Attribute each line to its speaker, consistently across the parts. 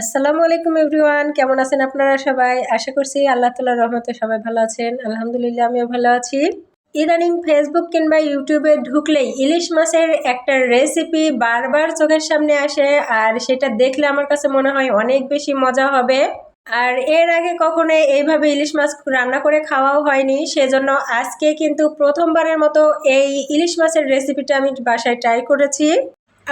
Speaker 1: আসসালামু আলাইকুম এভরিওয়ান, কেমন আছেন আপনারা সবাই? আশা করছি আল্লাহ তালার রহমতে সবাই ভালো আছেন। আলহামদুলিল্লাহ, আমিও ভালো আছি। ইদানিং ফেসবুক কিংবা ইউটিউবে ঢুকলেই ইলিশ মাছের একটা রেসিপি বারবার চোখের সামনে আসে আর সেটা দেখলে আমার কাছে মনে হয় অনেক বেশি মজা হবে। আর এর আগে কখনো এইভাবে ইলিশ মাছ রান্না করে খাওয়াও হয়নি, সেজন্য আজকে কিন্তু প্রথমবারের মতো এই ইলিশ মাছের রেসিপিটা আমি বাসায় ট্রাই করেছি।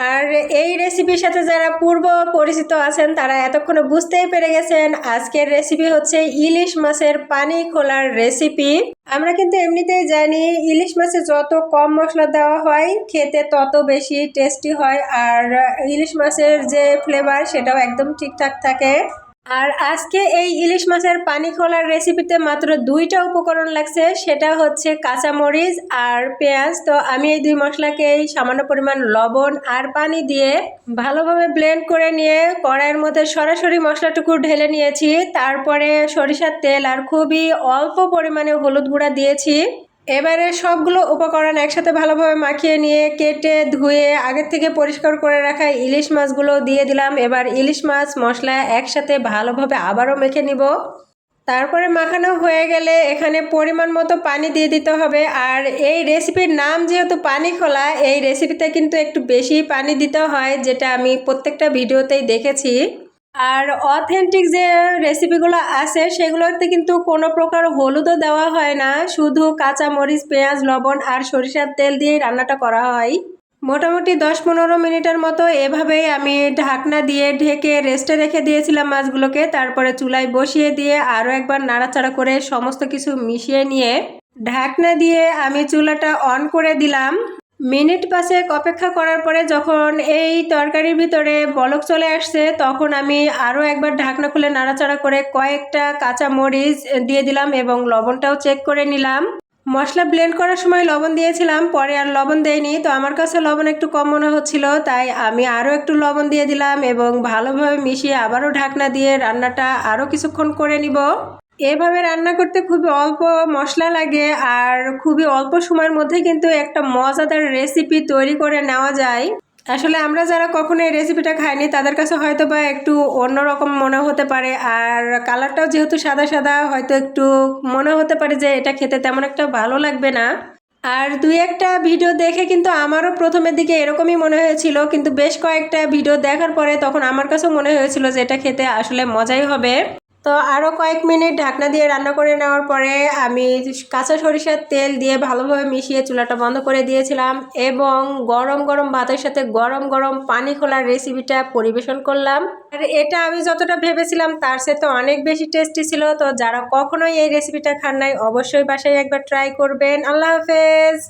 Speaker 1: আর এই রেসিপির সাথে যারা পূর্ব পরিচিত আছেন, তারা এতক্ষণে বুঝতেই পেরে গেছেন আজকের রেসিপি হচ্ছে ইলিশ মাছের পানি খোলার রেসিপি আমরা কিন্তু এমনিতেই জানি ইলিশ মাছে যত কম মশলা দেওয়া হয়, খেতে তত বেশি টেস্টি হয়, আর ইলিশ মাছের যে ফ্লেভার সেটাও একদম ঠিকঠাক থাকে। আর আজকে এই ইলিশ মাছের পানি খোলার রেসিপিতে মাত্র দুইটা উপকরণ লাগছে, সেটা হচ্ছে কাঁচামরিচ আর পেঁয়াজ। তো আমি এই দুই মশলাকে এই সামান্য পরিমাণ লবণ আর পানি দিয়ে ভালোভাবে ব্লেন্ড করে নিয়ে কড়াইয়ের মধ্যে সরাসরি মশলাটুকু ঢেলে নিয়েছি। তারপরে সরিষার তেল আর খুবই অল্প পরিমাণে হলুদ গুঁড়া দিয়েছি। এবারে সবগুলো উপকরণ একসাথে ভালোভাবে মাখিয়ে নিয়ে, কেটে, ধুয়ে, আগের থেকে পরিষ্কার করে রাখা ইলিশ মাছগুলো দিয়ে দিলাম। এবার ইলিশ মাছ, মশলা একসাথে ভালোভাবে আবারও মেখে নিব। তারপরে মাখানো হয়ে গেলে এখানে পরিমাণ মতো পানি দিয়ে দিতে হবে। আর এই রেসিপির নাম যেহেতু পানি খোলা, এই রেসিপিতে কিন্তু একটু বেশি পানি দিতে হয়, যেটা আমি প্রত্যেকটা ভিডিওতেই দেখেছি। আর অথেন্টিক যে রেসিপিগুলো আছে, সেগুলোতে কিন্তু কোনো প্রকার হলুদও দেওয়া হয় না। শুধু কাঁচা মরিচ পেঁয়াজ, লবণ আর সরিষার তেল দিয়েই রান্নাটা করা হয়। মোটামুটি দশ পনেরো মিনিটের মতো এভাবেই আমি ঢাকনা দিয়ে ঢেকে রেস্টে রেখে দিয়েছিলাম মাছগুলোকে। তারপরে চুলায় বসিয়ে দিয়ে আরও একবার নাড়াচাড়া করে সমস্ত কিছু মিশিয়ে নিয়ে ঢাকনা দিয়ে আমি চুলাটা অন করে দিলাম। মিনিট পাঁচেক অপেক্ষা করার পরে যখন এই তরকারির ভিতরে বলক চলে আসছে, তখন আমি আরও একবার ঢাকনা খুলে নাড়াচাড়া করে কয়েকটা কাঁচা মরিচ দিয়ে দিলাম এবং লবণটাও চেক করে নিলাম। মশলা ব্লেন্ড করার সময় লবণ দিয়েছিলাম, পরে আর লবণ দেয়নি তো আমার কাছে লবণ একটু কম মনে হচ্ছিল, তাই আমি আরও একটু লবণ দিয়ে দিলাম এবং ভালোভাবে মিশিয়ে আবারও ঢাকনা দিয়ে রান্নাটা আরও কিছুক্ষণ করে নিব। এভাবে রান্না করতে খুবই অল্প মশলা লাগে আর খুবই অল্প সময়ের মধ্যে কিন্তু একটা মজাদার রেসিপি তৈরি করে নেওয়া যায়। আসলে আমরা যারা কখনো এই রেসিপিটা খাইনি, তাদের কাছে হয়তো বা একটু অন্যরকম মনে হতে পারে আর কালারটাও যেহেতু সাদা সাদা, হয়তো একটু মনে হতে পারে যে এটা খেতে তেমন একটা ভালো লাগবে না। আর দুই একটা ভিডিও দেখে কিন্তু আমারও প্রথমের দিকে এরকমই মনে হয়েছিল, কিন্তু বেশ কয়েকটা ভিডিও দেখার পরে তখন আমার কাছেও মনে হয়েছিল যে এটা খেতে আসলে মজাই হবে। তো আরও কয়েক মিনিট ঢাকনা দিয়ে রান্না করে নেওয়ার পরে আমি কাঁচা সরিষার তেল দিয়ে ভালোভাবে মিশিয়ে চুলাটা বন্ধ করে দিয়েছিলাম এবং গরম গরম ভাতের সাথে গরম গরম পানি খোলার রেসিপিটা পরিবেশন করলাম। আর এটা আমি যতটা ভেবেছিলাম তার সাথে অনেক বেশি টেস্টি ছিল। তো যারা কখনোই এই রেসিপিটা খান নাই, অবশ্যই বাসায় একবার ট্রাই করবেন। আল্লাহ হাফেজ!